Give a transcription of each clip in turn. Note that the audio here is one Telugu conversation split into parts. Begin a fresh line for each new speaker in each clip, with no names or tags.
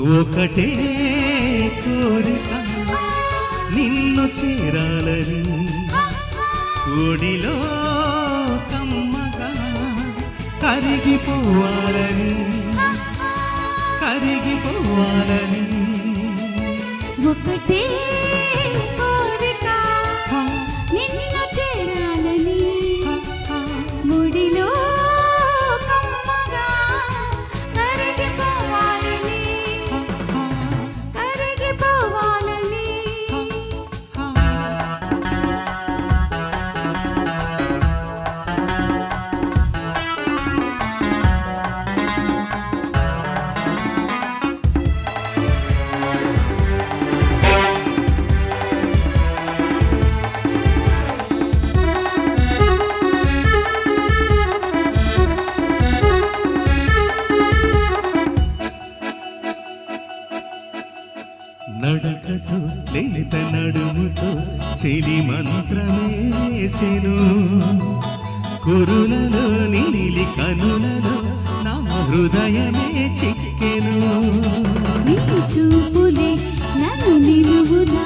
ఒకటే కోరిక. నిన్ను చేరాలని ఒడిలో కమ్మగా కరిగిపోవాలని కరిగిపోవాలని నడకతో లేత నడుముతో చెలి మంత్రమేసెను కురులలో నీలి కనులలో నా హృదయమే చిక్కెను.
నీ చూపులే నన్ను నిలువునా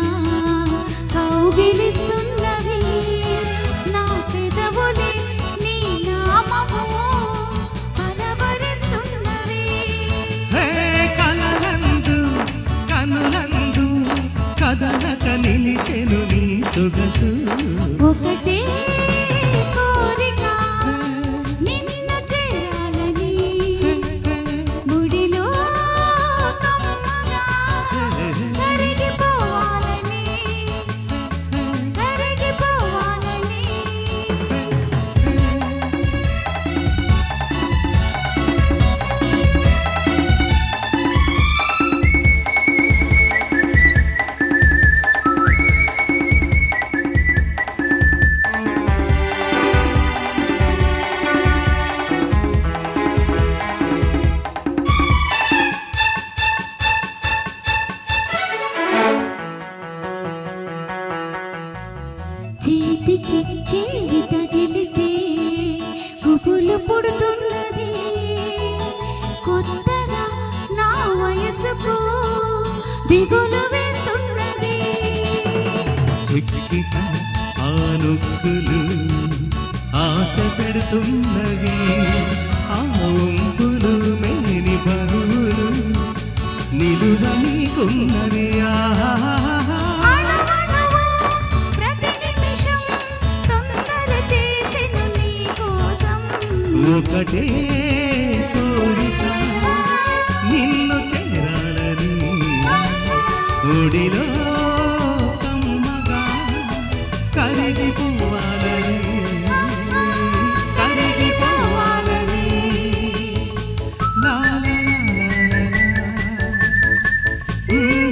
కదలక నిలిచెను నీ సొగసు.
దిగులు వేస్తున్నది.
చిక్కిట ఆనుక్కులు ఆశ పెడుతున్నవి. ఆ ఉంపులు మేని బరువులు నిలువ నీకున్నవి.
ఒకటే గుడిలో
కమ్మగా కరిగిపోవాలని కరిగిపోవాలని లాల లాల